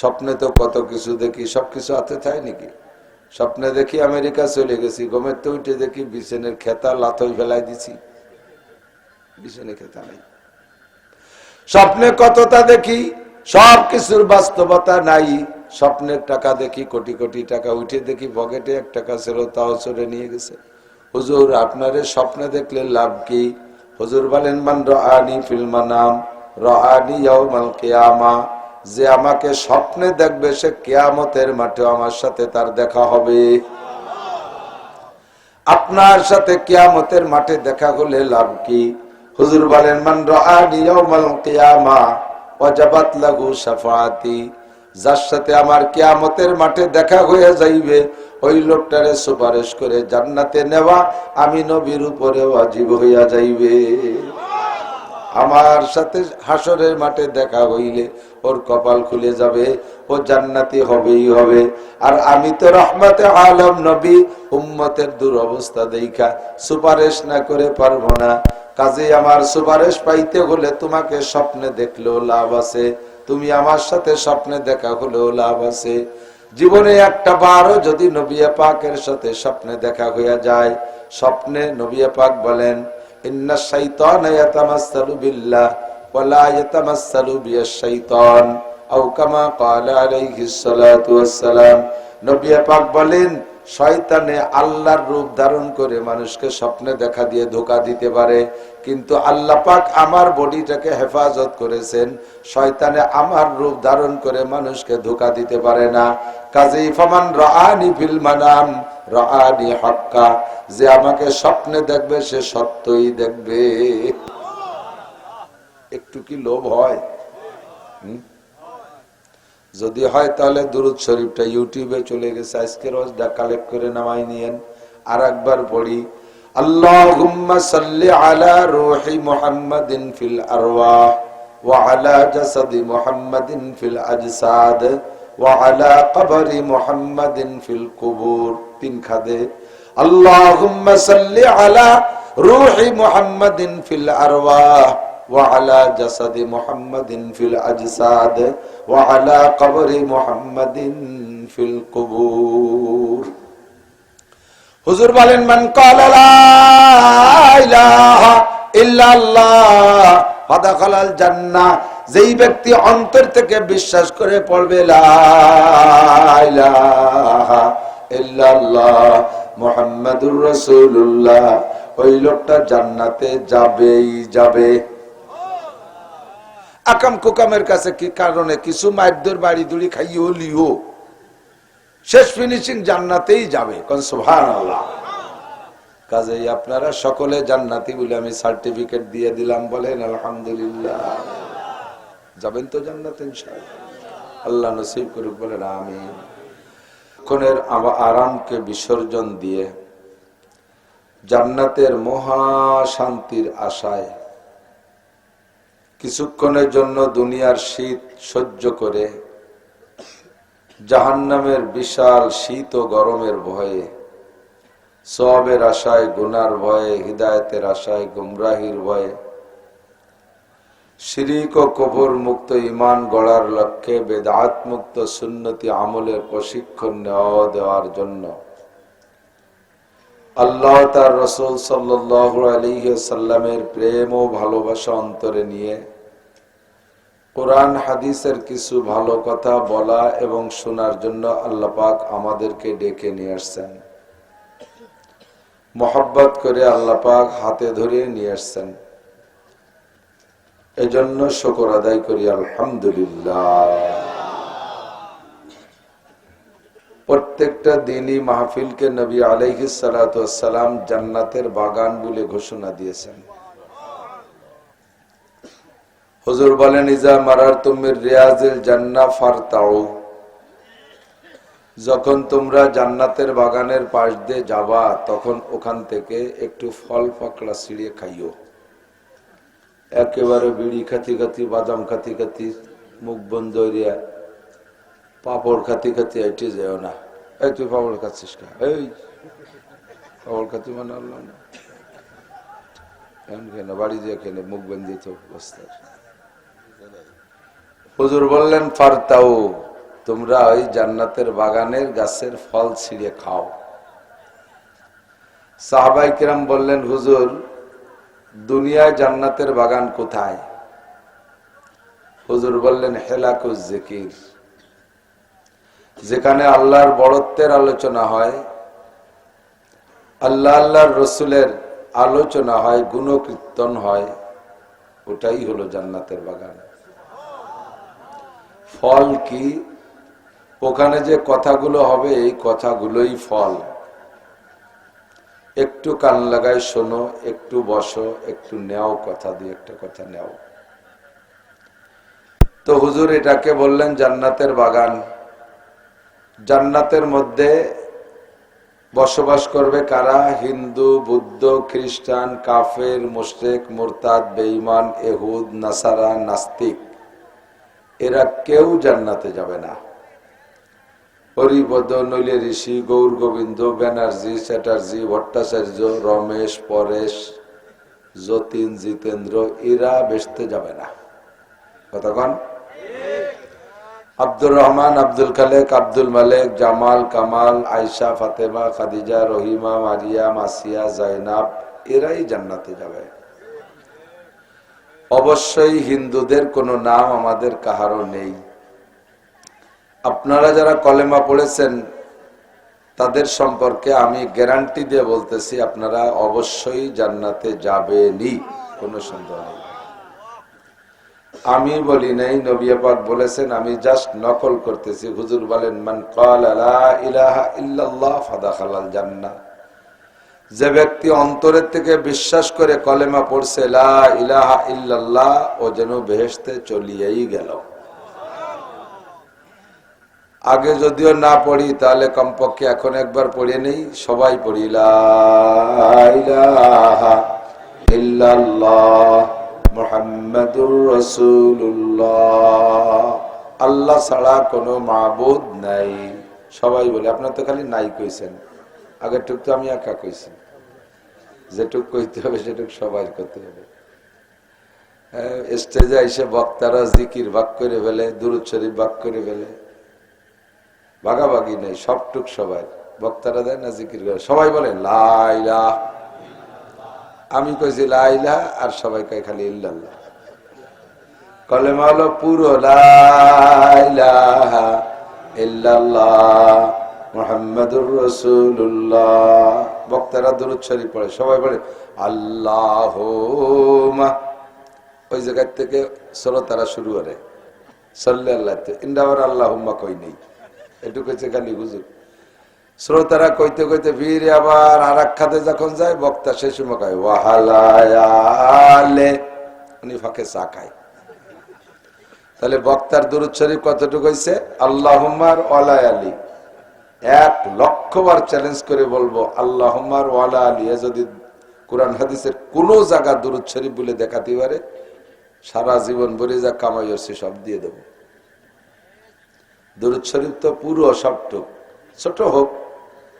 স্বপ্নে তো কত কিছু দেখি, সবকিছু হাতে থাকে নাকি? স্বপ্নে দেখি আমেরিকা চলে গেছি, গমের তো উঠে দেখি বিছানের খেতা, লাথই ফেলাই দিছি। বিছানে খেতা নাই। স্বপ্নে কতটা দেখি সব কিছুর বাস্তবতা নাই। স্বপ্নের টাকা দেখি, কোটি কোটি টাকা উঠে দেখি, পকেটে এক টাকা ছিল, তাও চড়ে নিয়ে গেছে। হুজুর, আপনারে স্বপ্নে দেখলে লাভ কি? হুজুর বলেন, মান রানি ফিল্মা নাম রানি ইয়াউমাল কিয়ামা। যে আমাকে স্বপ্নে দেখবে, সে কেয়ামতের মাঠে আমার সাথে তার দেখা হবে। আপনার সাথে কেয়ামতের মাঠে দেখা হলে লাভ কি? হুজুর বলেন, মান কিয়ামা লাহু শাফাআতি। যার সাথে আমার কেয়ামতের মাঠে দেখা হয়ে যাইবে, ওই লোকটারে সুপারিশ করে জান্নাতে নেওয়া আমি নবীর উপরে ওয়াজিব হইয়া যাইবে। আমার সাথে হাসরের মাঠে দেখা হইলে ওর কপাল খুলে যাবে, ও জান্নাতি হবেই হবে। আর আমি তো রহমতে আলম নবী, উম্মতের দুরবস্থা দেখা, সুপারিশ না করে পারব না। কাজে আমার সুপারিশ পাইতে হলে তোমাকে স্বপ্নে দেখলেও লাভ আছে, তুমি আমার সাথে স্বপ্নে দেখা হলেও লাভ আছে। জীবনে একটা বারও যদি নবিয়া পাকের সাথে স্বপ্নে দেখা হইয়া যায়, স্বপ্নে নবিয়া পাক বলেন ইন্না শাইতান ইয়াতামাসসালু বিল্লাহ ওয়ালা ইয়াতামাসসালু বিয়াশ শাইতান আও কামা ক্বালা আলাইহিস সালাতু ওয়াসসালাম। নবী পাক বলেন শয়তানে আল্লাহর রূপ ধারণ করে মানুষকে স্বপ্নে দেখা দিয়ে ধোকা দিতে পারে। কিন্তু আল্লাহ পাক আমার বডিটাকে হেফাজত করেছেন। শয়তানে আমার রূপ ধারণ করে মানুষকে ধোকা দিতে পারে না। কাজেই ফমান রাআনি ফিল মানাম, রাআনি হাক্কা। যে আমাকে স্বপ্নে দেখবে, সে সত্যই দেখবে। একটু কি লোভ হয়? হুম? যদি হয় তাহলে দুরুদ শরীফটা ইউটিউবে চলে গেছে, আজকে রোজটা কালেক্ট করে নামাই নিয়েন। আর একবার পড়ি, আল্লাহুম্মা সাল্লি আলা রূহি মুহাম্মাদিন ফিল আরওয়াহ ওয়া আলা জাসাদি মুহাম্মাদিন ফিল আজসাদ ওয়া আলা কবরি মুহাম্মাদিন ফিল কুবুর। তিন খাদে, আল্লাহুম্মা সাল্লি আলা রূহি মুহাম্মাদিন ফিল আরওয়াহ وعلى جسد محمد في الأجساد وعلى قبر محمد في القبور হুজুর বলেন মান قال لا إله إلا الله فدخل الجنة যেই ব্যক্তি অন্তর থেকে বিশ্বাস করে পড়বে লা ইলাহা ইল্লাল্লাহ মুহাম্মাদুর রাসূলুল্লাহ ওই লোকটা জান্নাতে যাবেই যাবে আকাম কুকামের কাছে কি কারণে? কিছু মায়ের বাড়ি দুড়ি খাইও লিও শেষ ফিনিশিং জান্নাতেই যাবে। কাজেই আপনারা সকলে জান্নাতি বলে আমি সার্টিফিকেট দিয়ে দিলাম বলেন, আলহামদুলিল্লাহ। যাবেন তো জান্নাত আল্লাহ নসিব করুক, বলেন আমি ক্ষণের আরামকে বিসর্জন দিয়ে জান্নাতের মহা শান্তির আশায় কিছুক্ষণের জন্য দুনিয়ার শীত সহ্য করে, জাহান্নামের বিশাল শীত ও গরমের ভয়ে সবের আশায়, গুনার ভয়ে, হৃদায়তের আশায়, গুমরাহির ভয়ে, শিরিক ও কবর মুক্ত ইমান গড়ার লক্ষ্যে বেদাত মুক্ত সুন্নতি আমলের প্রশিক্ষণ নেওয়া দেওয়ার জন্য আল্লাহ তার রসুল সাল্লামের প্রেম ও ভালোবাসা অন্তরে নিয়ে কোরআন, হাদিসের কিছু ভালো কথা বলা এবং শোনার জন্য আল্লাহ পাক আমাদেরকে ডেকে নিয়ে আসছেন। মোহাব্বত করে আল্লাহ পাক হাতে ধরে নিয়ে আসছেন। এজন্য শকর আদায় করি, আলহামদুলিল্লাহ। প্রত্যেকটা দিনই মাহফিলকে নবী আলাইহিস সালাম জান্নাতের বাগান বলে ঘোষণা দিয়েছেন। হুজুর বলেন, ইজা মারার তুমির রিয়াজের জান্না ফারতাও যখন তোমরা জান্নাতের বাগানের পাশ দিয়ে যাবা, তখন ওখান থেকে একটু ফল পাকড়া ছিঁড়িয়ে খাইও। একেবারে বিড়ি খাতি খাতি, বাদাম খাতি খাতি, মুখ বন্ধ পাপড় খাতি খাতি এটি যেও না। এই তুই পাপড় খাচ্ছিস কা? এই পাপড় খাতি মানে আল্লাহ না। কেন বাড়ি দিয়ে খেলে মুখ বন্দিত অবস্থায় হুজুর বললেন ফারতাও তোমরা ওই জান্নাতের বাগানের গাছের ফল ছিঁড়ে খাও। সাহাবাই কিরাম বললেন, হুজুর, দুনিয়ায় জান্নাতের বাগান কোথায়? হুজুর বললেন, হেলাকুজ জিকির। যেখানে আল্লাহর বড়ত্বের আলোচনা হয়, আল্লাহ আল্লাহর রসুলের আলোচনা হয়, গুণকীর্তন হয়, ওটাই হলো জান্নাতের বাগান। ফল কি? ওখানে যে কথাগুলো হবে, এই কথাগুলোই ফল। একটু কান লাগায় শোনো, একটু বসো, একটু নেও কথা দিয়ে একটা কথা নেও। তো হুজুর এটাকে বললেন জান্নাতের বাগান। জান্নাতের মধ্যে বসবাস করবে কারা? হিন্দু, বুদ্ধ, খ্রিস্টান, কাফের, মুশরেক, মোরতাদ, বেঈমান, এহুদ, নাসারা, নাস্তিক। এরা কেউ জান্নাতে যাবে না। হরিপদ নইলে ঋষি, গৌর গোবিন্দ, ব্যানার্জি, চ্যাটার্জি, ভট্টাচার্য, রমেশ, পরেশ, যতীন, জিতেন্দ্র, এরা বেসতে যাবে না। কতক্ষণ আব্দুর রহমান, আব্দুল খালেক, আব্দুল মালেক, জামাল, কামাল আয়সা ফাতেমা, খাদিজা, রহিমা, মারিয়া, মাসিয়া, জাইনাব, এরাই জান্নাতে যাবে। অবশ্যই হিন্দুদের কোনো নাম আমাদের কাহারও নেই। আপনারা যারা কলেমা পড়েছেন, তাদের সম্পর্কে আমি গ্যারান্টি দিয়ে বলতেছি, আপনারা অবশ্যই জান্নাতে যাবেনই, কোনো সন্দেহ নেই। আমি বলি নাই, নবী পাক বলেছেন, আমি জাস্ট নকল করতেছি। হুজুর বলেন, মান ফাদাখালাল জান্নাহ। যে ব্যক্তি অন্তরের থেকে বিশ্বাস করে কলেমা পড়ছে, লা ইলাহা ইল্লাল্লাহ ও যেন বেহেশতে চলিয়েই গেল। আগে যদিও না পড়ি, তাহলে কমপক্ষে এখন একবার পড়ে নেই। সবাই পড়ি, লা ইলাহা ইল্লাল্লাহ মোহাম্মদুর রসুল্লাহ আল্লাহ ছাড়া কোনো মাবুদ নাই। সবাই বলে, আপনার তো খালি নাই কইছেন। আগের টুক তো আমি একা কইছি। যেটুক কইতে হবে, সেটুক সবাই করতে হবে। স্টেজে এসে বক্তারা জিকির ভাগ করে ফেলে, দুরুদ শরীফ ভাগ করে ফেলে। ভাগাভাগি নেই, সবটুক সবাই। বক্তারা দেয় না, জিকির করে। সবাই বলে লাই লাইলা আমি কইছি লাইলা আর সবাই কয় খালি ইল্লাল্লাহ। কলেমা হলো পুরো লাইলাহা ইল্লাল্লাহ মুহাম্মাদুর রাসূলুল্লাহ। বক্তারা দরুদ শরীফ পড়ে, সবাই বলে আল্লাহুম্মা। ওই জায়গা থেকে শ্রোতারা শুরু করে। সাল্লাল্লাহু ইন্দাবার আল্লাহুম্মা কই নেই? এটুকু খালি হুজুর। শ্রোতারা কইতে কইতে ফিরে আবার আর খাতে যখন যায়, বক্তা সেই সময় কয়, ওয়াহালায়ালে। উনি ফাঁকে চা খায়। তাহলে বক্তার দুরুদ শরীফ কতটুকু হয়েছে আল্লাহমার ওয়ালা আলী এক লক্ষ বার চ্যালেঞ্জ করে বলব আল্লাহমার ওয়ালা আলী যদি কোরআন হাদিসের কোন জায়গা দুরুদ শরীফ বলে দেখাতে পারে, সারা জীবন ভরে যা কামাই হচ্ছে সব দিয়ে দেব। দুরুদ শরীফ তো পুরো সবটুক। ছোট হোক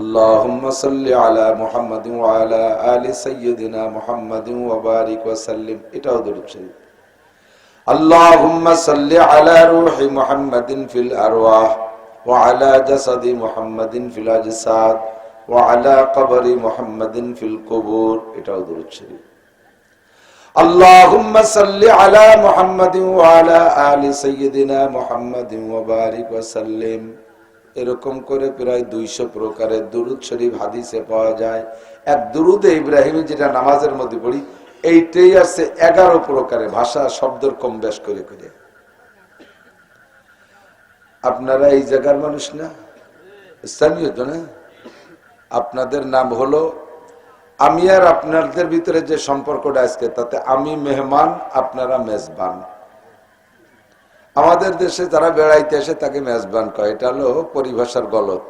اللهم صل على محمد وعلى آل سيدنا محمد وبارك وسلم এটাও দরুদ শরীফ اللهم صل على روح محمد في الأرواح وعلى جسد محمد في الأجساد وعلى قبر محمد في القبور এটাও দরুদ শরীফ اللهم صل على محمد وعلى آل سيدنا محمد وبارك وسلم এরকম করে প্রায় দুইশো প্রকারের দুরুদ শরীফ হাদিসে পাওয়া যায়। এক দুরুদে ইব্রাহিম যেটা নামাজের মধ্যে পড়ি, এইটাই আছে এগারো প্রকারে ভাষা, শব্দর কম বেশ করে করে। আপনারা এই জায়গার মানুষ না? স্থানীয় তো না? আপনাদের নাম হলো, আমি আর আপনাদের ভিতরে যে সম্পর্কটা আজকে, তাতে আমি মেহমান, আপনারা মেজবান। আমাদের দেশে যারা বেড়াইতে আসে তাকে মেজবান কয়। এটা হলো পরিভাষার গলত।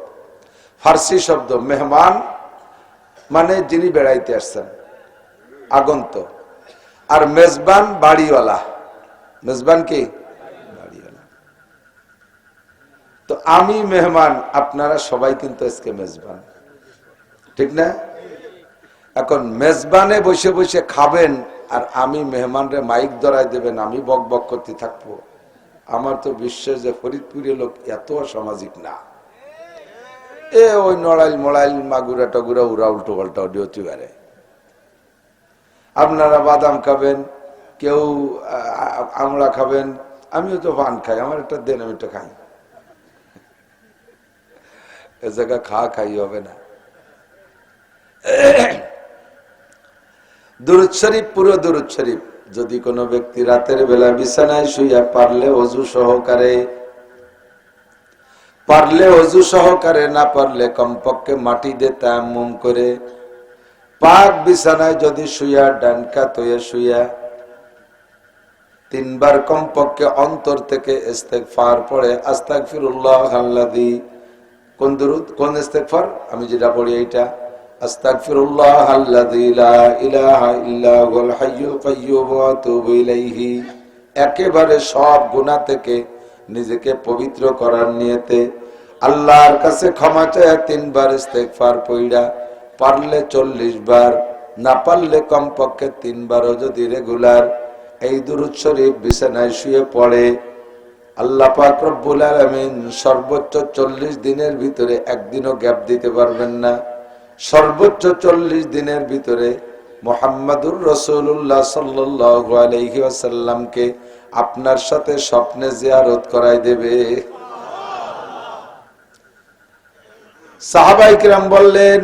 ফার্সি শব্দ মেহমান মানে যিনি বেড়াইতে আসছেন আগন্ত আর মেজবান বাড়িওয়ালা। মেজবান কি? বাড়িওয়ালা। তো আমি মেহমান, আপনারা সবাই কিন্তু আজকে মেজবান। ঠিক না? এখন মেজবানে বসে বসে খাবেন আর আমি মেহমানরে মাইক ধরাই দেবেন, আমি বক বক করতে থাকব। আমার তো বিশ্বাস যে ফরিদপুরের লোক এত সামাজিক না। এ ওই নড়াইল, মড়াইল, মাগুরা, টাগুরা, উড়া, উল্টো পাল্টা ডিওতে পারে। আপনারা বাদাম খাবেন, কেউ আমড়া খাবেন, আমিও তো পান খাই, আমার একটা দেন, আমি একটা খাই। এ জায়গা খাওয়া খাই, হবে না। দুরুদ শরীফ পুরো দুরুদ শরীফ যদি কোনো ব্যক্তি রাতের বেলা বিছানায় শুইয়া পারলে অজু সহকারে, পারলে অজু সহকারে, না পারলে কমপক্ষে মাটি দিয়ে তায়াম্মুম করে, পাক বিছানায় যদি শুইয়া ডানকা তয়ে শুইয়া তিনবার কমপক্ষে অন্তর থেকে ইস্তেগফার পড়ে, আস্তাগফিরুল্লাহ আল্লাযী, কোন দুরুদ, কোন ইস্তেগফার? আমি যেটা পড়ি এইটা। আস্তাগফিরুল্লাহ আল্লাযী লা ইলাহা ইল্লা হুয়াল হাইয়ুল কাইয়্যুম ওয়া আতুবু ইলাইহি। একেবারে সব গুনাহ থেকে নিজেকে পবিত্র করার নিয়তে আল্লাহর কাছে ক্ষমা চায় তিনবার ইস্তেগফার পড়া পারলে চল্লিশ বার, না পারলে কমপক্ষে তিনবারও যদি রেগুলার এই দুরুদ শরীফ বিছানায় শুয়ে পড়ে, আল্লাহ পাক রব্বুল আলামিন সর্বোচ্চ চল্লিশ দিনের ভিতরে একদিনও গ্যাপ দিতে পারবেন না। সর্বোচ্চ চল্লিশ দিনের ভিতরে মোহাম্মদুর রসুল্লাহ আসাল্লামকে আপনার সাথে স্বপ্নে জিয়ারত করাই দেবে। সাহাবাই কিরাম বললেন,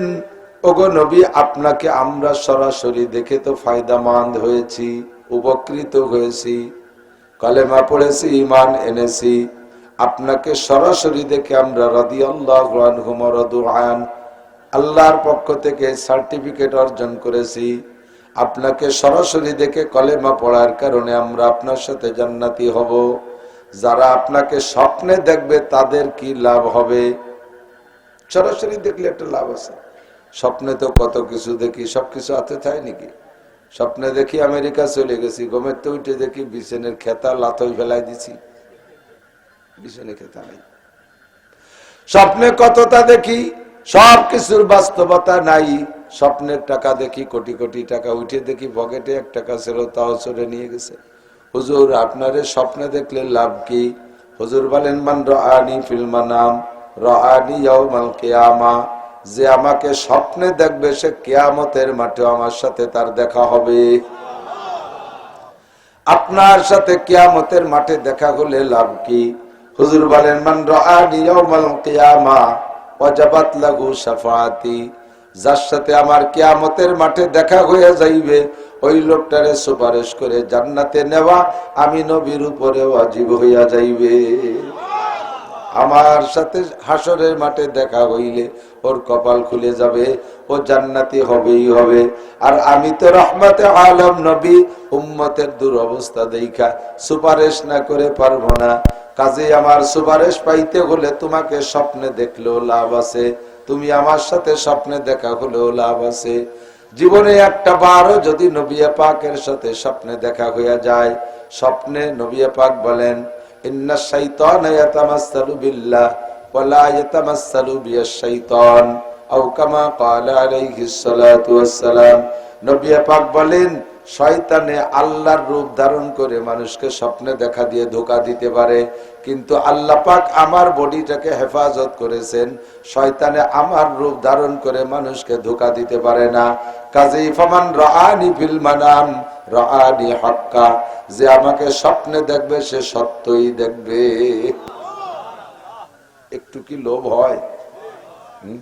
ওগো নবী, আপনাকে আমরা সরাসরি দেখে তো ফায়দামান্দ হয়েছি, উপকৃত হয়েছি, কলেমা পড়েছি ইমান এনেছি। আপনাকে সরাসরি দেখে আমরা রদি আল্লাহ আল্লাহর পক্ষ থেকে সার্টিফিকেট অর্জন করেছি। আপনাকে সরাসরি দেখে কলেমা পড়ার কারণে আমরা আপনার সাথে জান্নাতি হব। যারা আপনাকে স্বপ্নে দেখবে তাদের কি লাভ হবে? সরাসরি দেখলে একটা লাভ আছে। স্বপ্নে তো কত কিছু দেখি, সবকিছু হাতে থাকে নাকি? স্বপ্নে দেখি আমেরিকা চলে গেছি গমের তো উঠে দেখি বিছানের খেতা লাথই ফেলাই দিছি। বিছানে খেতা নাই। স্বপ্নে কতটা দেখি সব কিছুর বাস্তবতা নাই। স্বপ্নের টাকা দেখি, কোটি কোটি টাকা উঠে দেখি, পকেটে এক টাকা ছিল, তাও চলে নিয়ে গেছে। হুজুর, আপনারে স্বপ্নে দেখলে লাভ কি? হুজুর বলেন, মান রানি ফিল্মা নাম রানি যে আমাকে স্বপ্নে দেখবে, সে কেয়ামতের মাঠে আমার সাথে তার দেখা হবে। আপনার সাথে কেয়ামতের মাঠে দেখা হলে লাভ কি? হুজুর বলেন, মান রানি কিয়ামা। ওয়াজাবাত লাগু সাফাতি যার সাথে আমার কেয়ামতের মাঠে দেখা হয়ে যাইবে, ওই লোকটারে সুপারিশ করে জান্নাতে নেওয়া আমি নবীর উপরে ওয়াজিব হইয়া যাইবে। আমার সাথে হাসরের মাঠে দেখা হইলে ওর কপাল খুলে যাবে, ও জান্নাতি হবেই হবে। আর আমি তো রহমতে আলম নবী, উম্মতের দুরবস্থা দেখা সুপারিশ না করে পারব না। কাজে আমার সুপারিশ পাইতে হলে তোমাকে স্বপ্নে দেখলেও লাভ আছে। তুমি আমার সাথে স্বপ্নে দেখা হলেও লাভ আছে। জীবনে একটা বারও যদি নবিয়া পাকের সাথে স্বপ্নে দেখা হইয়া যায়, স্বপ্নে নবিয়া পাক বলেন বিল্লাহ নবিয়া পাক বলেন শয়তানে আল্লাহর রূপ ধারণ করে মানুষকে স্বপ্নে দেখা দিয়ে ধোকা দিতে পারে। কিন্তু আল্লাহ পাক আমার বডিটাকে হেফাজত করেছেন। শয়তানে আমার রূপ ধারণ করে মানুষকে ধোকা দিতে পারে না। কাজেই ফমান রানি ফিল মানাম রানি হক্কা, যে আমাকে স্বপ্নে দেখবে, সে সত্যই দেখবে। একটু কি লোভ হয়? হুম?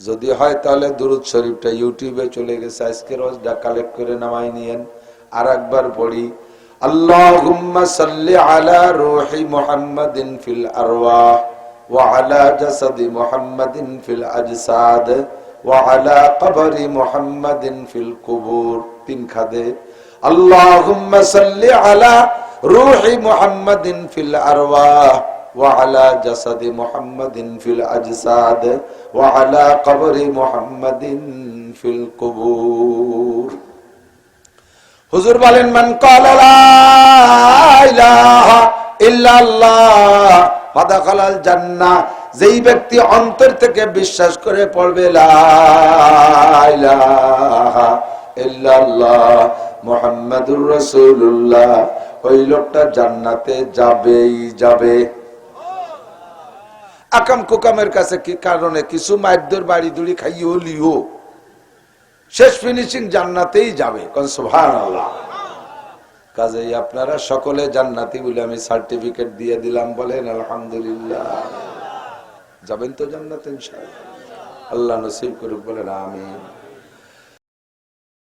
যদি হয় তাহলে দুরুদ শরীফটা ইউটিউবে চলে গেছে, আজকে রোজটা কালেক্ট করে নামাই নিয়েন। আর একবার পড়ি, আল্লাহুম্মা সাল্লি আলা রূহি মুহাম্মাদিন ফিল ওয়া আলা ফিল ওয়া ফিল খাদে সাল্লি আলা ফিল আরওয়াহ وعلى جسد محمد في الأجساد وعلى قبر محمد في القبور হুজুর বলেন মান ক্বালা লা ইলাহা ইল্লাল্লাহ ফাদাখালাল জান্নাহ যেই ব্যক্তি অন্তর থেকে বিশ্বাস করে পড়বে লা ইলাহা ইল্লাল্লাহ মুহাম্মাদুর রাসূলুল্লাহ ওই লোকটা জান্নাতে যাবেই যাবে আকাম কোকামের কাছে কি কারণে? কিছু মায়ের বাড়ি দুড়ি খাইও লিও শেষ ফিনিশিং জান্নাতেই যাবে। আল্লাহ কাজেই আপনারা সকলে জান্নাতি বলে আমি সার্টিফিকেট দিয়ে দিলাম বলেন, আলহামদুলিল্লাহ। যাবেন তো জান্নাত আল্লাহ নসিব করুক বলেন, আমিন।